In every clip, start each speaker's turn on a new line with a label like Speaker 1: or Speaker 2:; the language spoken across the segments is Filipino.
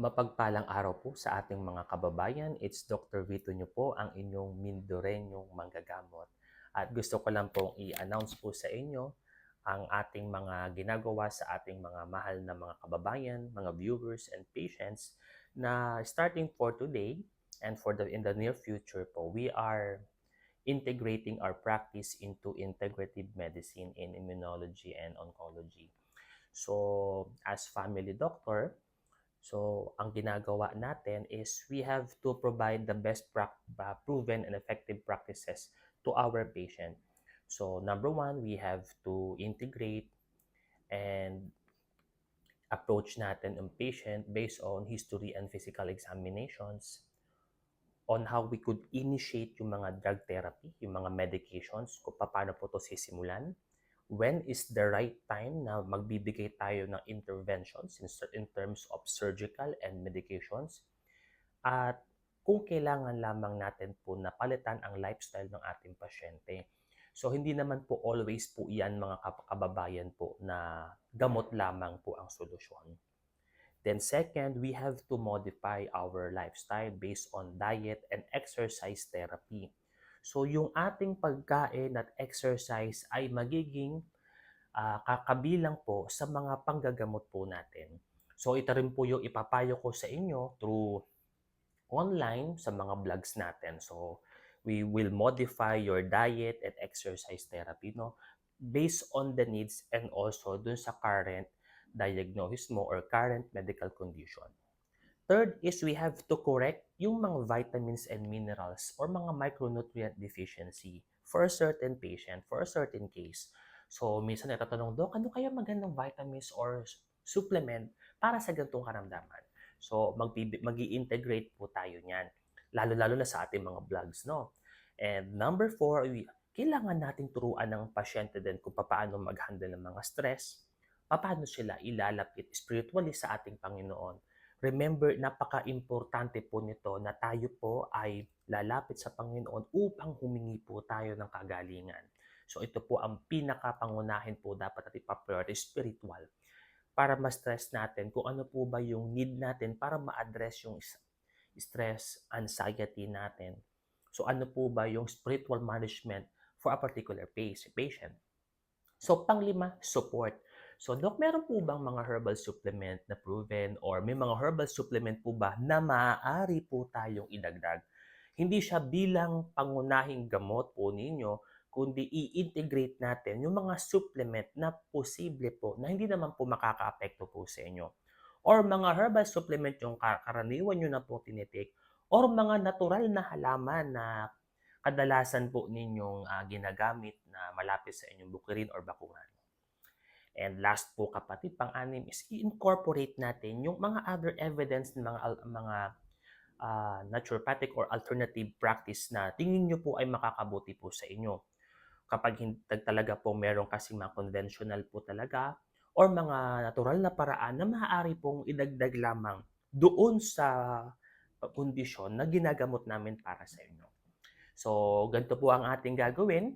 Speaker 1: Mapagpalang araw po sa ating mga kababayan. It's Dr. Vito nyo po, ang inyong Mindorenyong manggagamot. At gusto ko lang pong i-announce po sa inyo ang ating mga ginagawa sa ating mga mahal na mga kababayan, mga viewers and patients na starting for today and for the in the near future po, we are integrating our practice into integrative medicine in immunology and oncology. So, as family doctor, So, ang ginagawa natin is we have to provide the best uh, proven and effective practices to our patient. So, number one, we have to integrate and approach natin ang patient based on history and physical examinations on how we could initiate yung mga drug therapy, yung mga medications, kung paano po ito sisimulan, when is the right time na magbibigay tayo ng interventions in, in terms of surgical and medications at kung kailangan lamang natin po na palitan ang lifestyle ng ating pasyente. So hindi naman po always po iyan mga kababayan po na gamot lamang po ang solusyon. Then second, we have to modify our lifestyle based on diet and exercise therapy. So yung ating pagkain at exercise ay magiging ah, kakabilang po sa mga panggagamot po natin. So ito rin po yung ipapayo ko sa inyo through online sa mga vlogs natin. So we will modify your diet and exercise therapy no based on the needs and also dun sa current diagnosis mo or current medical condition. Third is we have to correct yung mga vitamins and minerals or mga micronutrient deficiency for a certain patient, for a certain case. So, minsan natatanong, Dok, ano kaya magandang vitamins or supplement para sa ganitong karamdaman? So, mag integrate po tayo niyan. Lalo-lalo na sa ating mga vlogs, no? And number four, we, kailangan nating turuan ng pasyente din kung paano mag-handle ng mga stress, paano sila ilalapit spiritually sa ating Panginoon remember, napaka-importante po nito na tayo po ay lalapit sa Panginoon upang humingi po tayo ng kagalingan. So ito po ang pinakapangunahin po dapat natin pa-priority spiritual para ma-stress natin kung ano po ba yung need natin para ma-address yung stress, anxiety natin. So ano po ba yung spiritual management for a particular pa- patient. So panglima, support. So, Doc, meron po bang mga herbal supplement na proven or may mga herbal supplement po ba na maaari po tayong idagdag? Hindi siya bilang pangunahing gamot po ninyo, kundi i-integrate natin yung mga supplement na posible po na hindi naman po makaka-apekto po sa inyo. Or mga herbal supplement yung kar- karaniwan nyo na po tinitik or mga natural na halaman na kadalasan po ninyong ah, ginagamit na malapit sa inyong bukirin or bakungan. And last po kapatid, pang-anim is i-incorporate natin yung mga other evidence ng mga mga ah, naturopathic or alternative practice na tingin nyo po ay makakabuti po sa inyo. Kapag talaga po meron kasi mga conventional po talaga or mga natural na paraan na maaari pong idagdag lamang doon sa kondisyon na ginagamot namin para sa inyo. So, ganito po ang ating gagawin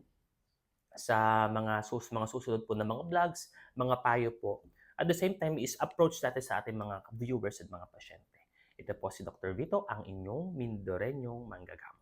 Speaker 1: sa mga sus mga susunod po na mga vlogs, mga payo po. At the same time is approach natin sa ating mga viewers at mga pasyente. Ito po si Dr. Vito, ang inyong Mindorenyong manggagawa.